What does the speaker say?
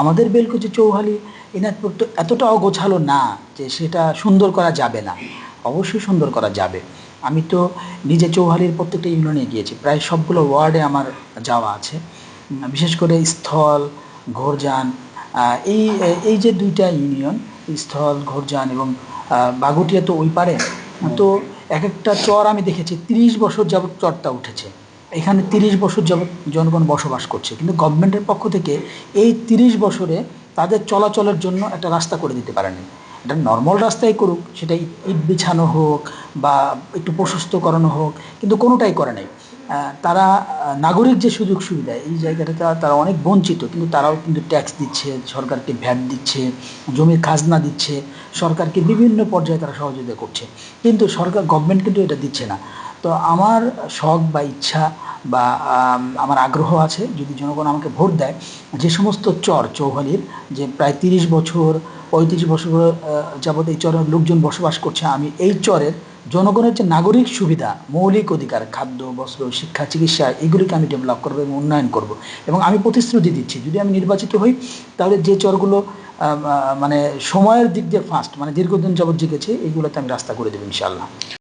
আমাদের বেলকুচি চৌহালি এনায়তপুর তো এতটা অগোছালো না যে সেটা সুন্দর করা যাবে না। অবশ্যই সুন্দর করা যাবে। আমি তো নিজে চৌহালির প্রত্যেকটা ইউনিয়নে গিয়েছি। প্রায় সবগুলো ওয়ার্ডে আমার যাওয়া আছে। বিশেষ করে স্থল, ঘোরজান এই এই যে দুইটা ইউনিয়ন, স্থল, ঘোরজান এবং বাগুটিয়া তো ওই পারে, তো এক একটা চর আমি দেখেছি। তিরিশ বছর যাবত চরটা উঠেছে। এখানে তিরিশ বছর যাবত জনগণ বসবাস করছে। কিন্তু গভর্নমেন্টের পক্ষ থেকে এই তিরিশ বছরে তাদের চলাচলের জন্য একটা রাস্তা করে দিতে পারেনি। এটা নর্মাল রাস্তায় করুক, সেটা ইট বিছানো হোক বা একটু প্রশস্ত করানো হোক, কিন্তু কোনোটাই করে নাই। তারা নাগরিক যে সুযোগ সুবিধা, এই জায়গাটাতে তারা অনেক বঞ্চিত, কিন্তু তারাও কিন্তু ট্যাক্স দিচ্ছে, সরকারকে ভ্যাট দিচ্ছে, জমির খাজনা দিচ্ছে, সরকারকে বিভিন্ন পর্যায়ে তারা সহযোগিতা করছে। কিন্তু সরকার, গভর্নমেন্ট কিন্তু এটা দিচ্ছে না। তো আমার শখ বা ইচ্ছা বা আমার আগ্রহ আছে যদি জনগণ আমাকে ভোট দেয়, যে সমস্ত চর চৌহালির যে প্রায় তিরিশ বছর, পঁয়ত্রিশ বছর যাবত এই চরের লোকজন বসবাস করছে, আমি এই চরের জনগণের যে নাগরিক সুবিধা, মৌলিক অধিকার, খাদ্য, বস্ত্র, শিক্ষা, চিকিৎসা, এগুলিকে আমি ডেভেলপ করব এবং উন্নয়ন করব এবং আমি প্রতিশ্রুতি দিচ্ছি। যদি আমি নির্বাচিত হই, তাহলে যে চরগুলো মানে সময়ের দিক দিয়ে ফাস্ট মানে দীর্ঘদিন যাবৎ জিগেছে এইগুলোতে আমি রাস্তা করে দেবো ইনশাল্লাহ